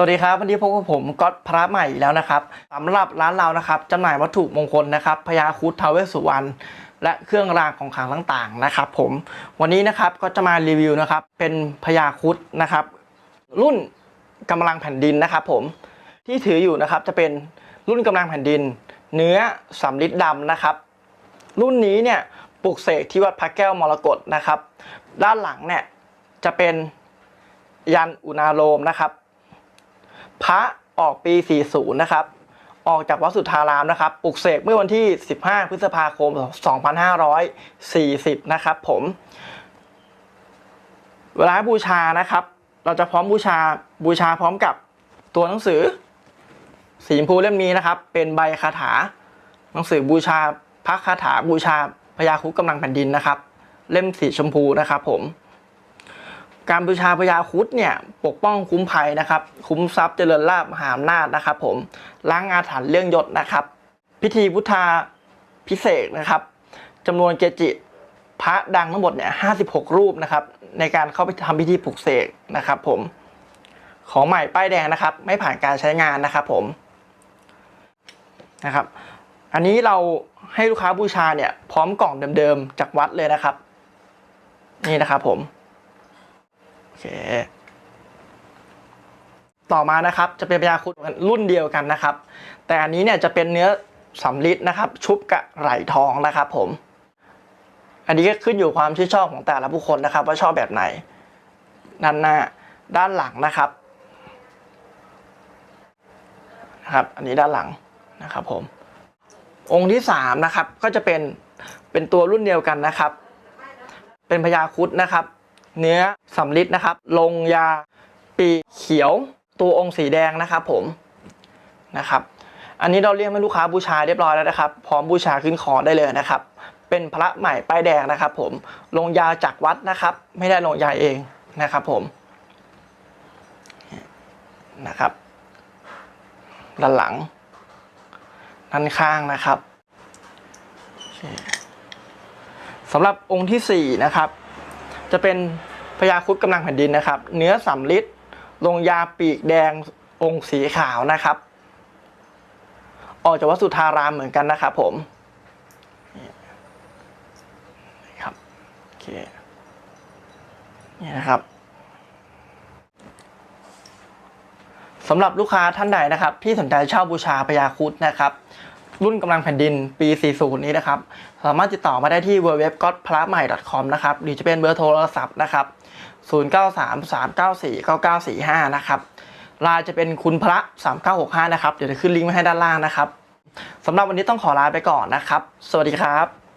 สวัสดีครับวันนี้พบกับผมก๊อตพระใหม่อีกแล้วนะครับสำหรับร้านเรานะครับจำหน่ายวัตถุมงคลนะครับพญาคุดทาวเวสุวรรณและเครื่องรางของขลังต่างๆนะครับผมวันนี้นะครับก็จะมารีวิวนะครับเป็นพญาคุดนะครับ รุ่นกำลังแผ่นดินนะครับผมที่ถืออยู่นะครับจะเป็นรุ่นกำลังแผ่นดิน เนื้อสำลิดดำนะครับ รุ่นนี้เนี่ยปลูกเสกที่วัดพระแก้วมรกตนะครับ ด้านหลังเนี่ยจะเป็นยันอุณาโลมนะครับ พระออกปี 40 นะครับ ออกจากวัดสุทธารามนะครับปลุกเสกเมื่อวันที่ 15 พฤษภาคม 2540 นะครับผม เวลาบูชานะครับ เราจะพร้อมบูชาบูชาพร้อมกับตัวหนังสือ สีชมพูเล่มนี้นะครับ เป็นใบคาถา หนังสือบูชาพระคาถาบูชาพญาครุฑกำลังแผ่นดินนะครับ เล่มสีชมพูนะครับผม การบูชาพญาครุฑเนี่ยปกป้องคุ้มภัยนะครับ คุ้มทรัพย์เจริญลาภมหาอำนาจนะครับ ผมล้างอาถรรพ์เรื่องยศนะครับ พิธีพุทธาพิเศษนะครับจำนวนเกจิพระดังทั้งหมดเนี่ยห้าสิบหกรูปนะครับ ในการเข้าไปทำพิธีปลุกเสกนะครับ ผมของใหม่ป้ายแดงนะครับ ไม่ผ่านการใช้งานนะครับ ผมนะครับ อันนี้เราให้ลูกค้าบูชาเนี่ย พร้อมกล่องเดิมๆจากวัดเลยนะครับ นี่นะครับผม เค ต่อมานะครับจะเป็นพญาครุฑรุ่นเดียวกันนะครับ แต่อันนี้เนี่ยจะเป็นเนื้อสำลิดนะครับ ชุบกับไหลทองนะครับผม อันนี้ก็ขึ้นอยู่ความชื่นชอบของแต่ละบุคคลนะครับ ว่าชอบแบบไหนด้านหน้าด้านหลังนะครับนะครับ อันนี้ด้านหลังนะครับผม องค์ที่สามนะครับก็จะเป็นเป็นตัวรุ่นเดียวกันนะครับ เป็นพญาครุฑนะครับ เนื้อสำลิดนะครับ ลงยาปีเขียวตัวองค์สีแดงนะครับผมนะครับ อันนี้เราเรียกให้ลูกค้าบูชาเรียบร้อยแล้วนะครับ พร้อมบูชาขึ้นคอได้เลยนะครับ เป็นพระใหม่ป้ายแดงนะครับ ผมลงยาจากวัดนะครับ ไม่ได้ลงยาเองนะครับ ผมนะครับ ด้านหลัง ด้านข้างนะครับสำหรับองค์ที่สี่นะครับ จะเป็น พญาครุฑกำลังแผ่นดินนะครับ เนื้อสำลิดลงยาปีกแดงองค์สีขาวนะครับ ออกจากวัดสุทธารามเหมือนกันนะครับผมนี่ครับโอเคนี่นะครับสำหรับลูกค้าท่านใดนะครับ ที่สนใจเช่าบูชาพญาครุฑนะครับ รุ่นกำลังแผ่นดินปี 40 นี้นะครับ สามารถติดต่อมาได้ที่ w w w g o d p l a m a i c o m นะครับ หรือจะเป็นเบอร์โทรศัพท์นะครับ 0933949945 นะครับลาจะเป็นคุณพระ 3965 นะครับ เดี๋ยวจะขึ้นลิงก์ไว้ให้ด้านล่างนะครับสำหรับวันนี้ต้องขอลาไปก่อนนะครับ สวัสดีครับ